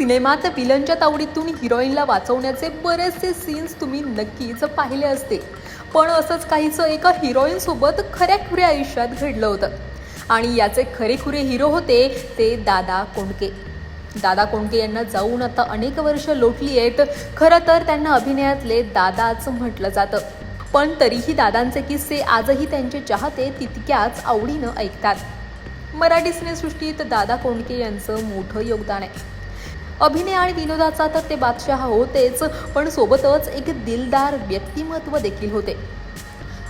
सिनेमात विलनच्या तावडीतून हिरोईनला वाचवण्याचे बरेचसे सीन्स तुम्ही नक्कीच पाहिले असते. पण असंच काहीचं एका हिरोईनसोबत खऱ्याखुऱ्या आयुष्यात घडलं होतं. आणि याचे खरेखुरे हिरो होते ते दादा कोंडके. दादा कोंडके यांना जाऊन आता अनेक वर्ष लोटली आहेत. खरं तर त्यांना अभिनयातले दादाच म्हटलं जातं. पण तरीही दादांचे किस्से आजही त्यांचे चाहते तितक्याच आवडीनं ऐकतात. मराठी सिनेसृष्टीत दादा कोंडके यांचं मोठं योगदान आहे. अभिनय आणि विनोदाचा तर ते बादशाह होतेच पण सोबतच एक दिलदार व्यक्तिमत्व देखील होते.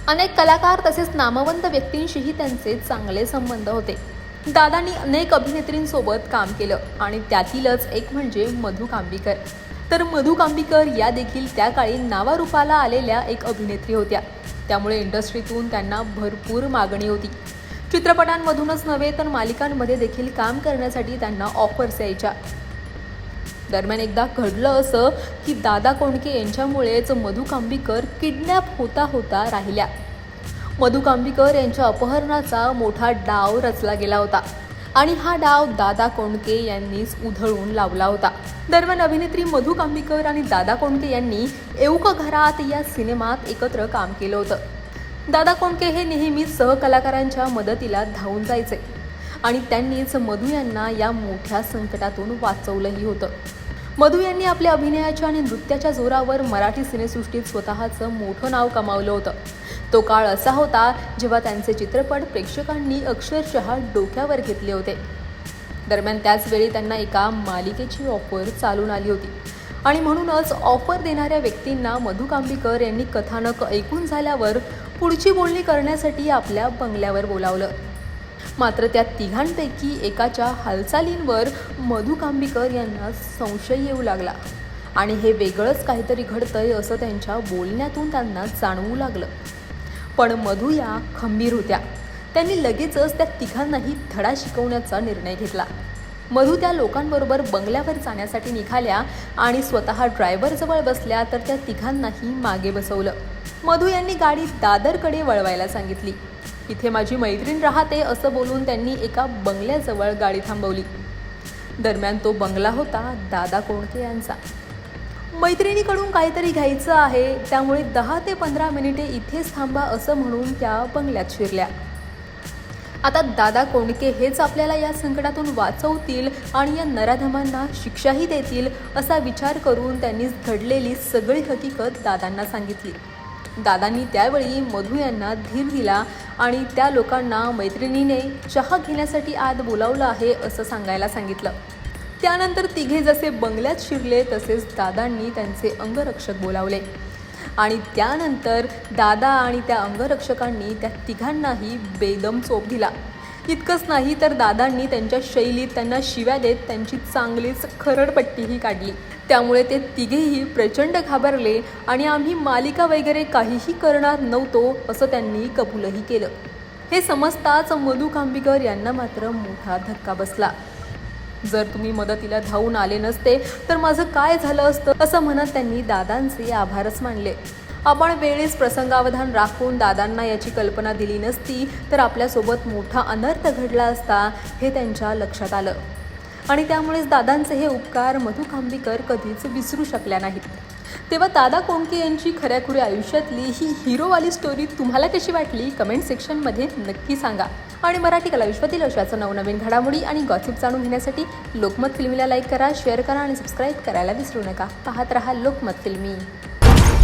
अनेक कलाकार तसेच नामवंत व्यक्तींशीही त्यांचे चांगले संबंध होते. दादांनी अनेक अभिनेत्रींसोबत काम केलं आणि त्यातीलच एक म्हणजे मधु कांबीकर. तर मधु कांबीकर या देखील त्या काळी नावारूपाला आलेल्या एक अभिनेत्री होत्या. त्यामुळे इंडस्ट्रीतून त्यांना भरपूर मागणी होती. चित्रपटांमधूनच नव्हे तर मालिकांमध्ये देखील काम करण्यासाठी त्यांना ऑफर्स यायच्या. दरम्यान एकदा घडलं असं की दादा कोंडके यांच्यामुळेच मधु कांबीकर किडनॅप होता होता राहिल्या. मधु कांबीकर यांच्या अपहरणाचा मोठा डाव रचला गेला होता आणि हा डाव दादा कोंडके यांनीच उधळून लावला होता. दरम्यान अभिनेत्री मधु कांबीकर आणि दादा कोंडके यांनी येऊक घरात या सिनेमात एकत्र काम केलं होतं. दादा कोंडके हे नेहमीच सहकलाकारांच्या मदतीला धावून जायचे आणि त्यांनीच मधु यांना या मोठ्या संकटातून वाचवलंही होतं. मधू यांनी आपल्या अभिनयाच्या आणि नृत्याच्या जोरावर मराठी सिनेसृष्टीत स्वतःचं मोठं नाव कमावलं होतं. तो काळ असा होता जेव्हा त्यांचे चित्रपट प्रेक्षकांनी अक्षरशः डोक्यावर घेतले होते. दरम्यान त्याचवेळी त्यांना एका मालिकेची ऑफर चालून आली होती. आणि म्हणूनच ऑफर देणाऱ्या व्यक्तींना मधु कांबीकर यांनी कथानक ऐकून झाल्यावर पुढची बोलणी करण्यासाठी आपल्या बंगल्यावर बोलावलं. मात्र त्या तिघांपैकी एकाच्या हालचालींवर मधु कांबीकर यांना संशय येऊ लागला. आणि हे वेगळंच काहीतरी घडतंय असं त्यांच्या बोलण्यातून त्यांना जाणवू लागलं. पण मधु या खंबीर होत्या. त्यांनी लगेचच त्या तिघांनाही धडा शिकवण्याचा निर्णय घेतला. मधु त्या लोकांबरोबर बंगल्यावर जाण्यासाठी निघाल्या आणि स्वतः ड्रायव्हरजवळ बसल्या तर त्या तिघांनाही मागे बसवलं. मधू यांनी गाडी दादरकडे वळवायला सांगितली. इथे माझी मैत्रीण राहते असं बोलून त्यांनी एका बंगल्याजवळ गाडी थांबवली. दरम्यान तो बंगला होता दादा कोंडके यांचा. मैत्रिणीकडून काहीतरी घ्यायचं आहे त्यामुळे दहा ते पंधरा मिनिटे इथेच थांबा असं म्हणून त्या बंगल्यात शिरल्या. आता दादा कोंडके हेच आपल्याला या संकटातून वाचवतील आणि या नराधमांना शिक्षाही देतील असा विचार करून त्यांनी घडलेली सगळी हकीकत दादांना सांगितली. दादांनी त्यावेळी मधू यांना धीर दिला आणि त्या लोकांना मैत्रिणीने चहा घेण्यासाठी आत बोलावलं आहे असं सांगायला सांगितलं. त्यानंतर तिघे जसे बंगल्यात शिरले तसेच दादांनी त्यांचे अंगरक्षक बोलावले. आणि त्यानंतर दादा आणि त्या अंगरक्षकांनी त्या तिघांनाही बेदम चोप दिला. इतकंच नाही तर दादांनी त्यांच्या शैलीत त्यांना शिव्या देत त्यांची चांगलीच खरडपट्टीही काढली. त्यामुळे ते तिघेही प्रचंड घाबरले आणि आम्ही मालिका वगैरे काहीही करणार नव्हतो असं त्यांनी कबूलही केलं. हे समजताच मधु खांबीकर यांना मात्र मोठा धक्का बसला. जर तुम्ही मदतीला धावून आले नसते तर माझं काय झालं असतं असं म्हणत त्यांनी दादांचे आभारच मानले. आपण वेळेस प्रसंगावधान राखून दादांना याची कल्पना दिली नसती तर आपल्यासोबत मोठा अनर्थ घडला असता हे त्यांच्या लक्षात आलं. आणि त्यामुळेच दादांचे हे उपकार मधु खांबीकर कधीच विसरू शकल्या नाहीत. तेव्हा दादा कोंडके यांची खऱ्याखुऱ्या आयुष्यातली ही हिरोवाली स्टोरी तुम्हाला कशी वाटली कमेंट सेक्शनमध्ये नक्की सांगा. आणि मराठी कला विश्वातील अशाच नवनवीन घडामोडी आणि गॉसिप जाणून घेण्यासाठी लोकमत फिल्मीला लाईक करा शेअर करा आणि सबस्क्राईब करायला विसरू नका. पाहत रहा लोकमत फिल्मी.